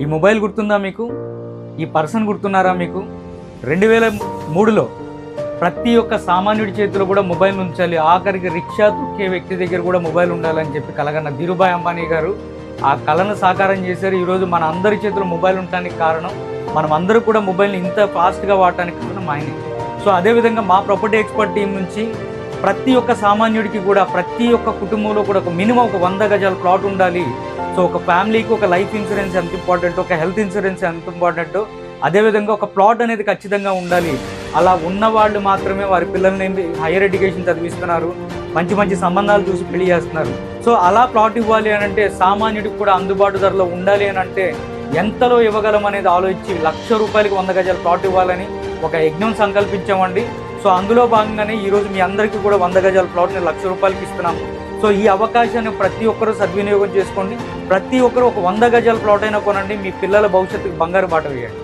ఈ మొబైల్ గుర్తుందా మీకు? ఈ పర్సన్ గుర్తున్నారా మీకు? రెండు వేల మూడులో ప్రతి ఒక్క సామాన్యుడి చేతిలో కూడా మొబైల్ ఉంచాలి. ఆఖరికి రిక్షా తొక్కే వ్యక్తి దగ్గర కూడా మొబైల్ ఉండాలని చెప్పి కలగన్న ధీరుభాయ్ అంబానీ గారు ఆ కళను సాకారం చేశారు. ఈరోజు మన అందరి చేతిలో మొబైల్ ఉండటానికి కారణం మనం అందరూ కూడా మొబైల్ని ఇంత ఫాస్ట్గా వాడటానికి కారణం ఆయనే. సో అదేవిధంగా మా ప్రాపర్టీ ఎక్స్పర్ట్ టీం నుంచి ప్రతి ఒక్క సామాన్యుడికి కూడా ప్రతి ఒక్క కుటుంబంలో కూడా ఒక మినిమం ఒక వంద గజాల ప్లాట్ ఉండాలి. సో ఒక ఫ్యామిలీకి ఒక లైఫ్ ఇన్సూరెన్స్ ఎంత ఇంపార్టెంట్ ఒక హెల్త్ ఇన్సూరెన్స్ ఎంత ఇంపార్టెంట్ అదేవిధంగా ఒక ప్లాట్ అనేది ఖచ్చితంగా ఉండాలి. అలా ఉన్న వాళ్ళు మాత్రమే వారి పిల్లల్ని హైయర్ ఎడ్యుకేషన్ చదివిస్తున్నారు మంచి మంచి సంబంధాలు చూసి పెళ్ళి చేస్తున్నారు. సో అలా ప్లాట్ ఇవ్వాలి అని అంటే సామాన్యుడికి కూడా అందుబాటు ధరలో ఉండాలి అని అంటే ఎంతలో ఇవ్వగలం అనేది ఆలోచించి లక్ష రూపాయలకి వంద గజాల ప్లాట్ ఇవ్వాలని ఒక యజ్ఞం సంకల్పించామండి. సో అందులో భాగంగానే ఈరోజు మీ అందరికీ కూడా వంద గజాల ప్లాట్ని లక్ష రూపాయలకి ఇస్తున్నాము సో ఈ అవకాశాన్ని ప్రతి ఒక్కరూ సద్వినియోగం చేసుకోండి. ప్రతి ఒక్కరు ఒక వంద గజాల ప్లాట్ అయినా కొనండి. మీ పిల్లల భవిష్యత్తుకి బంగారు బాట వేయండి.